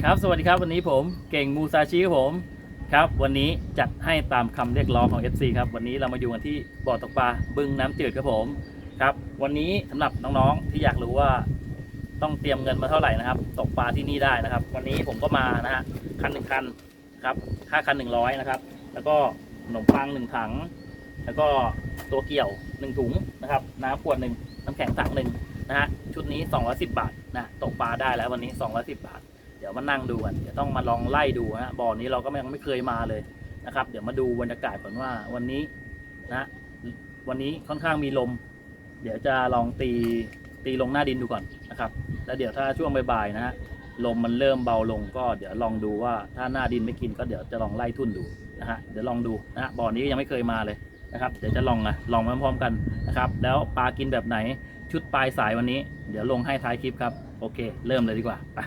ครับสวัสดีครับวันนี้ผมเก่งมูซาชิครับผมครับ วันนี้จัดให้ตามคำเรียกร้องของ FC ครับวันนี้เรามาอยู่กันที่บ่อตกปลาบึงน้ำจืดครับผมครับวันนี้สำหรับน้องๆที่อยากรู้ว่าต้องเตรียมเงินมาเท่าไหร่นะครับ ตกปลาที่นี่ได้นะครับ วันนี้ผมก็มานะฮะคันหนึ่งคันครับค่าคันหนึ่งร้อยนะครับ แล้วก็ขนมปังหนึ่งถัง แล้วก็ตัวเกี่ยวหนึ่งถุงนะครับน้ำขวดหนึ่งน้ำแข็งถังหนึ่งนะฮะชุดนี้ 210 บาทนะตกปลาได้แล้ววันนี้ 210 บาท เดี๋ยวมานั่งดูกันเดี๋ยวต้องมาลองไล่ดูฮะบ่อนี้เราก็ยังไม่เคยมาเลยนะครับ เดี๋ยวมาดูบรรยากาศก่อนว่าวันนี้นะวันนี้ค่อนข้างมีลม เดี๋ยวจะลองตีตีลงหน้าดินดูก่อนนะครับ แล้วเดี๋ยวถ้าช่วงบ่ายๆนะฮะลมมันเริ่มเบาลงก็เดี๋ยวลองดูว่าถ้าหน้าดินไม่กินก็เดี๋ยวจะลองไล่ทุ่นดูนะฮะเดี๋ยวลองดูนะฮะบ่อนี้ยังไม่เคยมาเลยนะครับ เดี๋ยวจะลองนะลองพร้อมๆกันนะครับ แล้วปลากินแบบไหนชุดปลายสายวันนี้ เดี๋ยวลงให้ท้ายคลิปครับ โอเค เริ่มเลยดีกว่าไป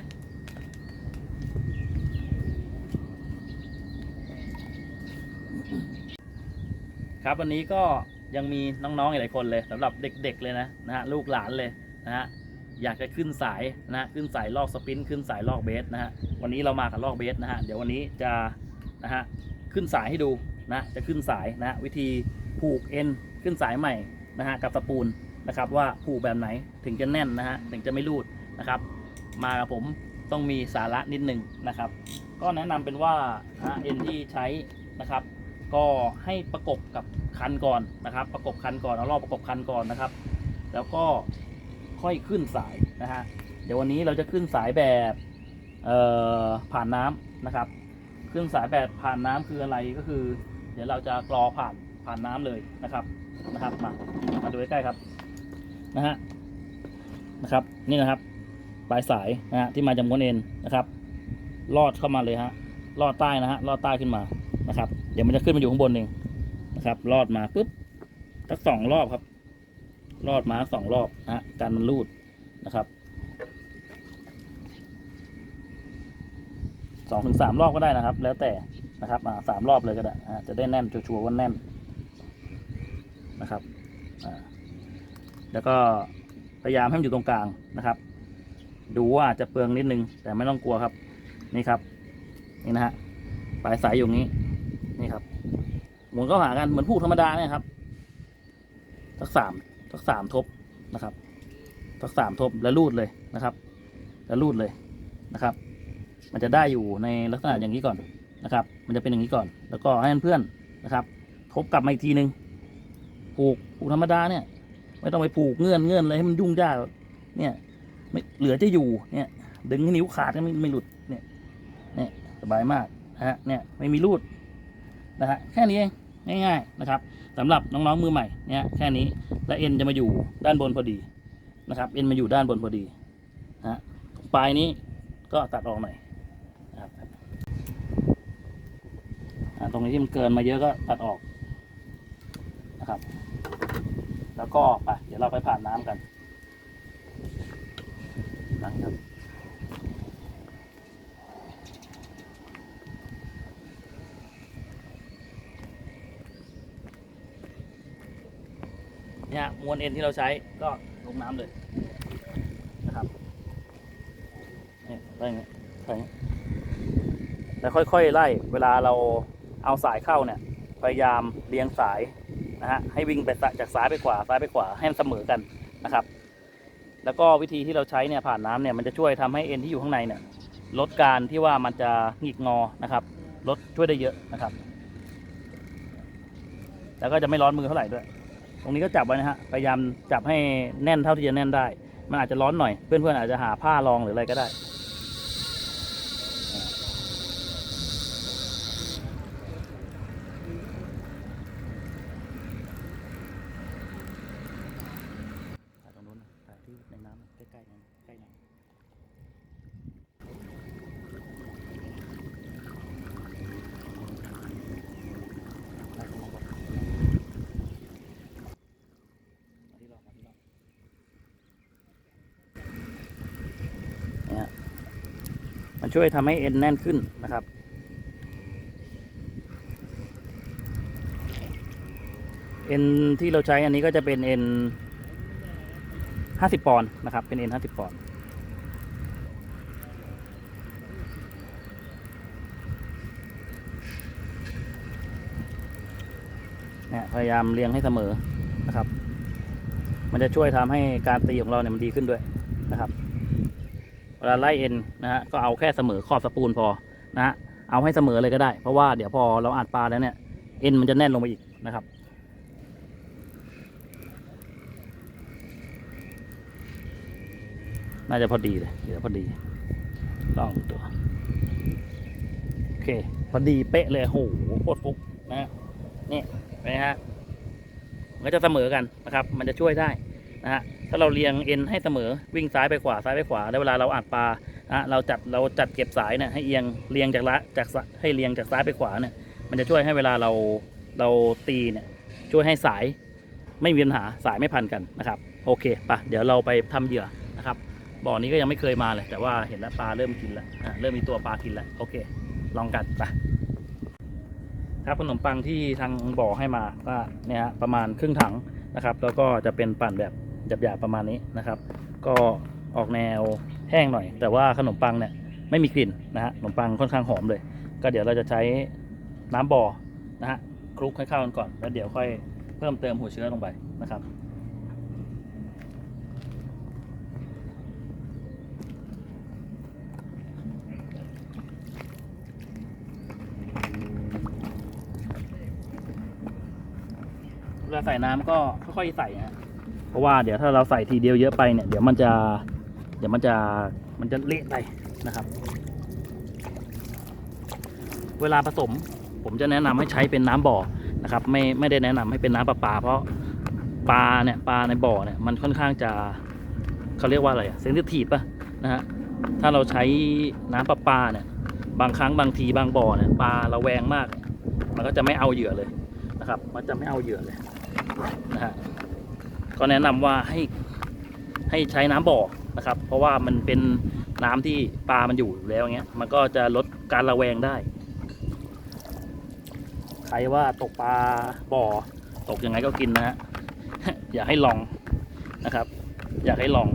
ครับวันนี้ก็ยังมีน้องๆอีกหลายคนเลยสำหรับเด็กๆเลยนะนะฮะลูกหลานเลยนะฮะอยากจะขึ้นสายนะฮะขึ้นสายลอกสปรินต์ขึ้นสายลอกเบสนะฮะวันนี้เรามากับลอกเบสนะฮะเดี๋ยววันนี้จะนะฮะขึ้นสายให้ดูนะจะขึ้นสายนะฮะวิธีผูกเอ็นขึ้นสายใหม่นะฮะกับตะปูนนะครับว่าผูกแบบไหนถึงจะแน่นนะฮะถึงจะไม่รูดนะครับ มากับผมต้องมีสาระนิดหนึ่งนะครับ ก็แนะนำเป็นว่านะเอ็นที่ใช้นะครับ ก็ให้ประกบกับคันก่อนนะครับ ประกบคันก่อนเอารอบประกบคันก่อนนะครับ แล้วก็ค่อยขึ้นสายนะฮะเดี๋ยววันนี้เราจะขึ้นสายแบบผ่านน้ำนะครับขึ้นสายแบบผ่านน้ำคืออะไรก็คือ เดี๋ยวเราจะกรอผ่านผ่านน้ำเลยนะครับนะครับมามาดูใกล้ๆครับนะฮะนะครับ นี่นะครับปลายสายนะฮะที่มาจากม้วนเอ็นนะครับ ลอดเข้ามาเลยฮะลอดใต้นะฮะลอดใต้ขึ้นมานะครับ เดี๋ยวมันจะขึ้นมาอยู่ข้างบนเองนะครับลอดมาปุ๊บสักสองรอบครับลอดมาสองรอบนะการมันรูดนะครับสองถึงสามรอบก็ได้นะครับ แล้วแต่นะครับอ่าสามรอบเลยก็ได้อ่าจะได้แน่นชัวร์ว่าแน่นนะครับอ่าแล้วก็พยายามให้มันอยู่ตรงกลางนะครับ ดูว่าจะเปลืองนิดนึงแต่ไม่ต้องกลัวครับ นี่ครับ นี่นะฮะปลายสายอยู่งนี้ นี่ครับ หมุนเข้าหากันเหมือนผูกธรรมดาเนี่ยครับสักสามสักสามทบนะครับสักสามทบแล้วรูดเลยนะครับ แล้วรูดเลยนะครับ มันจะได้อยู่ในลักษณะอย่างนี้ก่อนนะครับ มันจะเป็นอย่างนี้ก่อน แล้วก็ให้เพื่อนนะครับ ทบกลับมาอีกทีหนึ่งผูกผูกธรรมดาเนี่ย ไม่ต้องไปผูกเงื่อนเงื่อนอะไรให้มันยุ่งยากเนี่ย ไม่เหลือจะอยู่เนี่ย ดึงให้นิ้วขาดก็ไม่ไม่หลุดเนี่ยเนี่ยสบายมากนะฮะเนี่ยไม่มีรูด นะฮะแค่นี้เองง่าย ๆนะครับสำหรับน้องๆมือใหม่เนี่ยแค่นี้และเอ็นจะมาอยู่ด้านบนพอดีนะครับเอ็นมาอยู่ด้านบนพอดีนะฮะปลายนี้ก็ตัดออกหน่อยนะครับตรงนี้ที่มันเกินมาเยอะก็ตัดออกนะครับ แล้วก็ไปเดี๋ยวเราไปผ่านน้ำกันนะครับเนี่ยมวลเอ็นที่เราใช้ก็ลงน้ำเลยนะครับนี่ไปอย่างนี้ไปอย่างนี้แล้วค่อยๆไล่เวลาเราเอาสายเข้าเนี่ยพยายามเรียงสายนะฮะให้วิ่งไปจากซ้ายไปขวาซ้ายไปขวาให้มันเสมอกันนะครับ แล้วก็วิธีที่เราใช้เนี่ยผ่านน้ำเนี่ยมันจะช่วยทำให้เอ็นที่อยู่ข้างในเนี่ยลดการที่ว่ามันจะหงิกงอนะครับลดช่วยได้เยอะนะครับ แล้วก็จะไม่ร้อนมือเท่าไหร่ด้วย ตรงนี้ก็จับไว้นะฮะพยายามจับให้แน่นเท่าที่จะแน่นได้ มันอาจจะร้อนหน่อย เพื่อนๆอาจจะหาผ้ารองหรืออะไรก็ได้ ช่วยทำให้เอ็นแน่นขึ้นนะครับ เอ็นที่เราใช้อันนี้ก็จะเป็นเอ็น50ปอนด์นะครับ เป็นเอ็น50ปอนด์พยายามเรียงให้เสมอนะครับ มันจะช่วยทำให้การตีของเราเนี่ยมันดีขึ้นด้วยนะครับ วลาไล่เอ็นนะฮะก็เอาแค่เสมอขอบสปูลพอนะฮะเอาให้เสมอเลยก็ได้ เพราะว่าเดี๋ยวพอเราอัดปลาแล้วเนี่ยเอ็นมันจะแน่นลงไปอีกนะครับน่าจะพอดีเลยเดี๋ยวพอดีลองตัวโอเค พอดีเป๊ะเลยโหโคตรฟุกนะฮะนี่นไงฮะมันก็จะเสมอกันนะครับ มันจะช่วยได้นะฮะ ถ้าเราเรียงเอ็นให้เสมอวิ่งซ้ายไปขวาซ้ายไปขวาแล้วเวลาเราอัดปลานะฮะเราจัดเราจัดเก็บสายเนี่ยให้เอียงเรียงจากละจากให้เรียงจากซ้ายไปขวาเนี่ยมันจะช่วยให้เวลาเราเราตีเนี่ยช่วยให้สายไม่มีปัญหาสายไม่พันกันนะครับ โอเคปะเดี๋ยวเราไปทำเหยื่อนะครับบ่อนี้ก็ยังไม่เคยมาเลย แต่ว่าเห็นแล้วปลาเริ่มกินแล้วอะเริ่มมีตัวปลากินแล้วโอเค ลองกันไปครับขนมปังที่ทางบ่อให้มาก็เนี่ยฮะประมาณครึ่งถังนะครับ แล้วก็จะเป็นปั่นแบบ หยาบๆประมาณนี้นะครับ ก็ออกแนวแห้งหน่อย แต่ว่าขนมปังเนี่ยไม่มีกลิ่นนะฮะขนมปังค่อนข้างหอมเลย ก็เดี๋ยวเราจะใช้น้ำบ่อนะฮะคลุกให้เข้ากันก่อน แล้วเดี๋ยวค่อยเพิ่มเติมหัวเชื้อลงไปนะครับเวลาใส่น้ำก็ค่อยๆใส่ฮะ ราะว่าเดี๋ยวถ้าเราใส่ทีเดียวเยอะไปเนี่ยเดี๋ยวมันจะเดี๋ยวมันจะมันจะเละไปนะครับ เวลาผสมผมจะแนะนำให้ใช้เป็นน้ำบ่อนะครับ ไม่ไม่ได้แนะนำให้เป็นน้ำประปา เพราะปลาเนี่ยปลาในบ่อเนี่ยมันค่อนข้างจะเขาเรียกว่าอะไรอะเซนซิทีฟป่ะนะฮะถ้าเราใช้น้ำประปาเนี่ยบางครั้งบางทีบางบ่อเนี่ยปลาระแวงมาก มันก็จะไม่เอาเหยื่อเลยนะครับ มันจะไม่เอาเหยื่อเลยนะฮะ ก็แนะนำว่าให้ให้ใช้น้ำบ่อนะครับ เพราะว่ามันเป็นน้ำที่ปลามันอยู่แล้วเงี้ย มันก็จะลดการระแวงได้ ใครว่าตกปลาบ่อ ตกยังไงก็กินนะฮะอยากให้ลองนะครับ อยากให้ลอง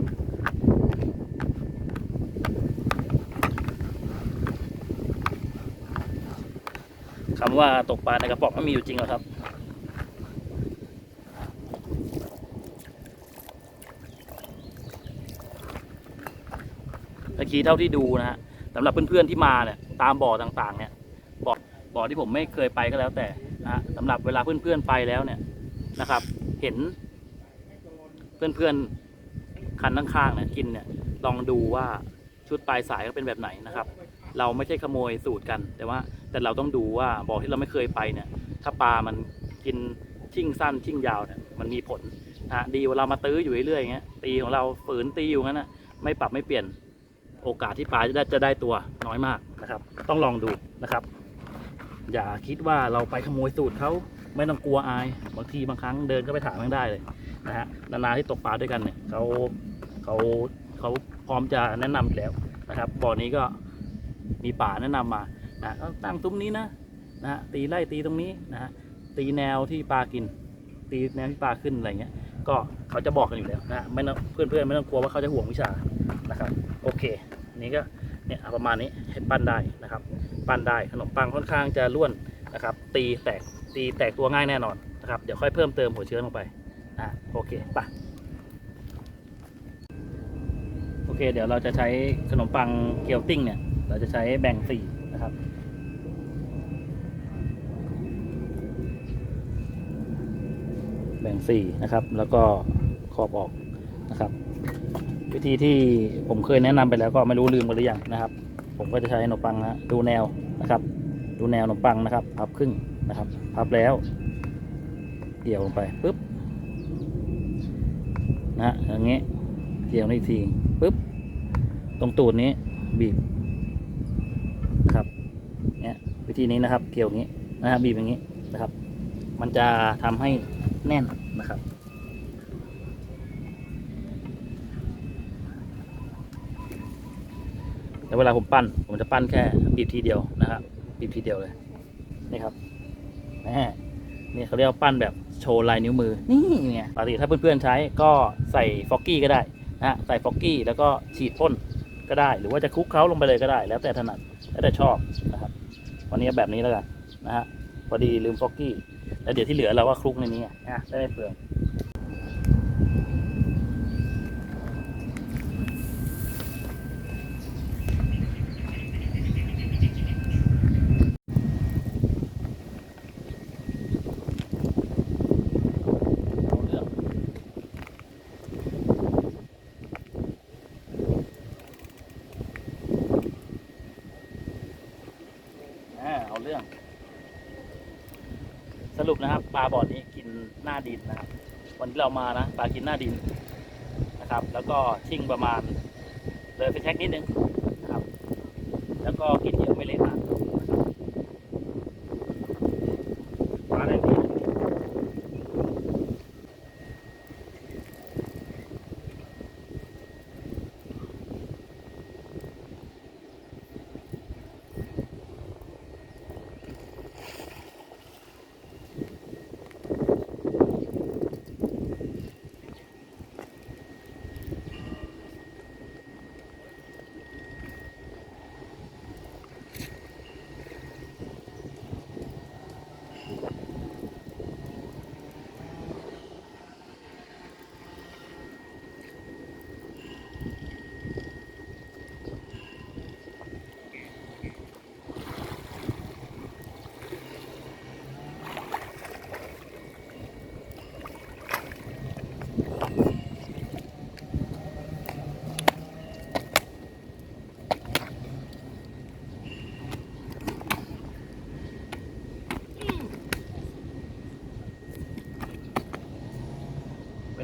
คำว่าตกปลาในกระป๋องไม่มีอยู่จริงหรอครับ เมื่อกี้เท่าที่ดูนะฮะสำหรับเพื่อนๆที่มาเนี่ยตามบ่อต่างๆ เนี่ยบ่อบ่อที่ผมไม่เคยไปก็แล้วแต่นะฮะสำหรับเวลาเพื่อนๆไปแล้วเนี่ยนะครับ เห็น เพื่อนๆคันข้างๆเนี่ยกินเนี่ยลองดูว่าชุดปลายสายเขาเป็นแบบไหนนะครับ เราไม่ใช่ขโมยสูตรกัน แต่ว่าแต่เราต้องดูว่าบ่อที่เราไม่เคยไปเนี่ย ถ้าปลามันกินชิ่งสั้นชิ่งยาวเนี่ยมันมีผลนะดีว่าเรามาตื้ออยู่เรื่อยๆอย่างเงี้ยตีของเราฝืนตีอยู่งั้นนะไม่ปรับไม่เปลี่ยน โอกาสที่ปลาจะได้จะได้ตัวน้อยมากนะครับ ต้องลองดูนะครับ อย่าคิดว่าเราไปขโมยสูตรเขาไม่ต้องกลัวอาย บางทีบางครั้งเดินก็ไปถามไม่ได้เลยนะฮะนานาที่ตกปลาด้วยกันเนี่ยเขาเขาเขาพร้อมจะแนะนำอยู่แล้วนะครับบ่อนี้ก็มีป่าแนะนำมานะก็ตั้งตุ้มนี้นะนะฮะตีไล่ตีตรงนี้นะฮะตีแนวที่ปลากิน ตีแนวที่ปลาขึ้นอะไรเงี้ย ก็เขาจะบอกกันอยู่แล้วนะฮะไม่ต้องเพื่อนๆไม่ต้องกลัวว่าเขาจะห่วงวิชานะครับ โอเค นี้ก็เนี่ยเอาประมาณนี้ให้ปั้นได้นะครับ ปั้นได้ขนมปังค่อนข้างจะร่วนนะครับ ตีแตกตีแตกตัวง่ายแน่นอนนะครับเดี๋ยวค่อยเพิ่มเติมหัวเชื้อลงไปอะโอเคไปะโอเค เดี๋ยวเราจะใช้ขนมปังเกี๊ยวติ้งเนี่ย เราจะใช้แบ่งสี่นะครับแบ่งสีนะครับ แล้วก็ขอบออกนะครับ วิธีที่ผมเคยแนะนำไปแล้วก็ไม่รู้ลืมไปหรือยังนะครับ ผมก็จะใช้ขนมปังนะดูแนวนะครับ ดูแนวขนมปังนะครับ พับครึ่งนะครับ พับแล้วเกี่ยวลงไปปุ๊บนะฮะอย่างเงี้ยเกี่ยวอีกทีปุ๊บตรงตูดนี้บีบนะครับเนี่ยวิธีนี้นะครับ เกี่ยวอย่างนี้นะฮะบีบอย่างนี้นะครับ มันจะทำให้แน่นนะครับ แล้วเวลาผมปั้น ผมจะปั้นแค่บีบทีเดียวนะครับบีบทีเดียวเลยนี่ครับแหมนี่เขาเรียกว่าปั้นแบบโชว์ลายนิ้วมือนี่ไงปกติถ้าเพื่อนๆใช้ก็ใส่ฟอกกี้ก็ได้นะใส่ฟอกกี้แล้วก็ฉีดพ่นก็ได้ หรือว่าจะคลุกเคล้าลงไปเลยก็ได้ แล้วแต่ถนัดแล้วแต่ชอบนะครับวันนี้แบบนี้แล้วกันนะฮะพอดีลืมฟอกกี้แล้วเดี๋ยวที่เหลือเราก็คลุกในนี้นะได้ไม่เปลืองเอาเรื่องอ่าเอาเรื่อง ส รุปนะครับปลาบ่อนี้กินหน้าดินนะครับ วันที่เรามานะปลากินหน้าดินนะครับ แล้วก็ชิ่งประมาณเลยไปแช็กนิดนึงครับ แล้วก็กินเยอะไม่เล่นมากนะ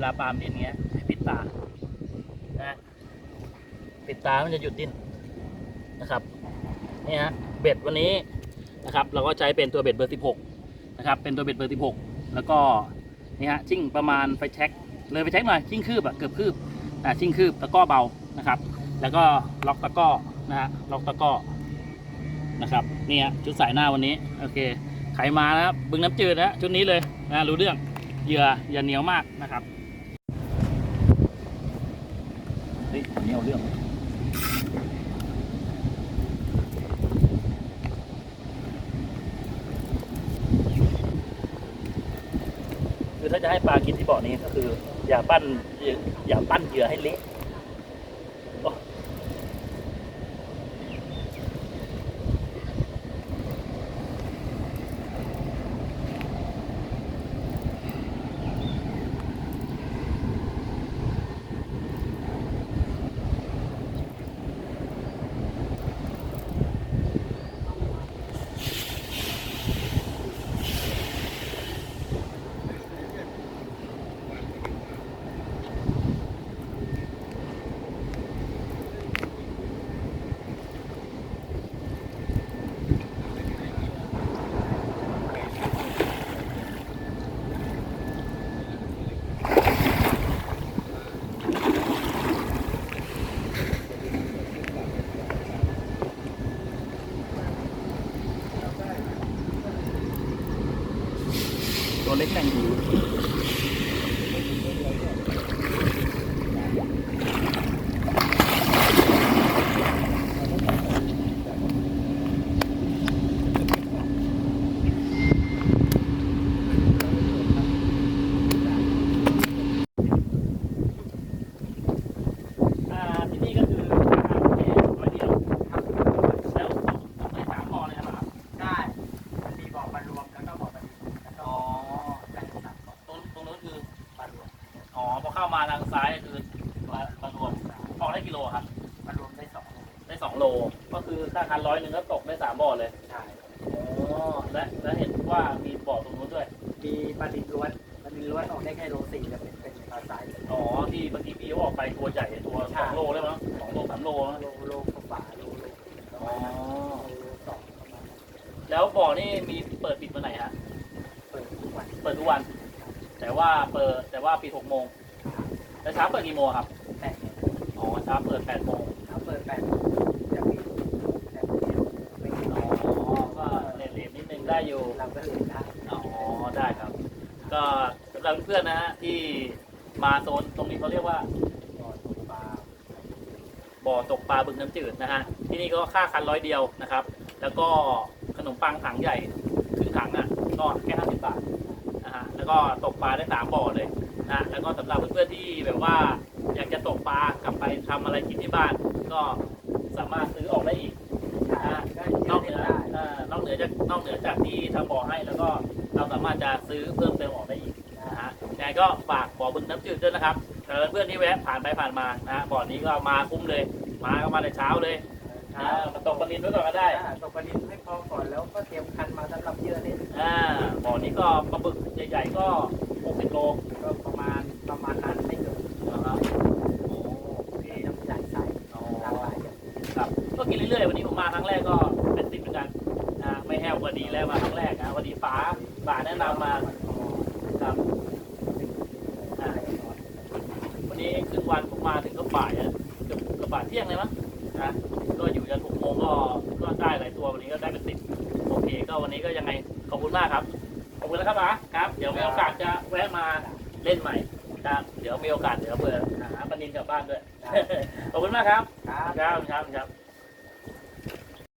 เวลาปลามันดิ้นเงี้ยให้ปิดตานะปิดตามันจะหยุดดิ้นนะครับนี่ฮะเบ็ดวันนี้นะครับ เราก็ใช้เป็นตัวเบ็ดเบอร์ 16 นะครับ เป็นตัวเบ็ดเบอร์ 16 แล้วก็นี่ฮะชิ่งประมาณไฟแช็กเลยไฟแช็กหน่อยชิ่งคืบอะเกือบคืบอ่าชิ่งคืบตะก้อเบานะครับ แล้วก็ล็อกตะก้อนะฮะล็อกตะก้อนะครับนี่ฮะชุดสายหน้าวันนี้โอเคใครมานะครับบึงน้ำจืดนะฮะชุดนี้เลยนะรู้เรื่องเหยื่ออย่าเหนียวมากนะครับเฮ้ยอันนี้เอาเรื่องคือถ้าจะให้ปลากินที่บ่อนี้ก็คือ อย่าปั้นอย่าอย่าปั้นเหยื่อให้เละโอ้ตัวเล็กแรงดีอ่าที่นี่ก็คือทำแค่ร้อยเดียวครับแล้วไม่สามบ่อเลยครับ ได้มันมีบ่อปลารวมแล้วก็บ่อปลาดิบแล้วก็ อ๋อ แบ่งเป็นสามบ่อ ตรงตรงนู้นคือ ปลารวม อ๋อ พอเข้ามาทางซ้ายคือปลาปลารวมออกได้กิโลครับ ปลารวมได้ สองโลได้สองโล ก็คือค่าคันร้อยหนึ่งก็ตกได้สามบ่อเลยใช่อ๋อและและเห็นว่ามีบ่อตรงนู้นด้วย มีปลาดิบล้วนปลาดิบล้วนออกได้แค่โลสี่จะเป็นเป็นปลาสายเลยอ๋อที่เมื่อกี้พี่เขาออกไปตัวใหญ่ตัวสองโลได้มั้งสองโลสามโลมั้งโลโลกว่าโลโลประอ๋อมาณนั้นโลสองประมาณนั้นแล้วบ่อนี่มีเปิดปิดวันไหนฮะเปิดทุกวันเปิดทุกวัน แต่ว่าเปิดแต่ว่าปิดหกโมงแล้วเช้าเปิดกี่โมงครับแปดโมงอ๋อเช้าเปิดแปดโมงถ้าเปิดแปดโมง ได้อยู่เราก็ถึงได้อ๋อได้ครับ ก็สำหรับเพื่อนนะฮะที่มาโซนตรงนี้เขาเรียกว่าบ่อตกปลาบ่อตกปลาบึงน้ำจืดนะฮะที่นี่ก็ค่าคันร้อยเดียวนะครับ แล้วก็ขนมปังถังใหญ่ครึ่งถังอะก็แค่ห้าสิบบาทนะฮะแล้วก็ตกปลาได้สามบ่อเลยนะแล้วก็สำหรับเพื่อนๆที่แบบว่า อยากจะตกปลากลับไปทำอะไรกินที่บ้าน ก็สามารถซื้อออกได้อีก นอกเหนือจากที่ทางบ่อให้แล้วก็เราสามารถจะซื้อเพิ่มเติมออกได้อีกนะฮะยังก็ฝากบ่อบึงน้ำจืดด้วยนะครับเเพื่อนที่แวะผ่านไปผ่านมานะบ่อนี้ก็มาคุ้มเลย มาก็มาในเช้าเลยมาตกปลาดินไว้ก่อนก็ได้ตกปลาดินให้พอก่อนแล้วก็เตรียมคันมาสำหรับเยอะนิดอ่บ่อนี้ก็ปลาบึกใหญ่ ๆ ก็60โล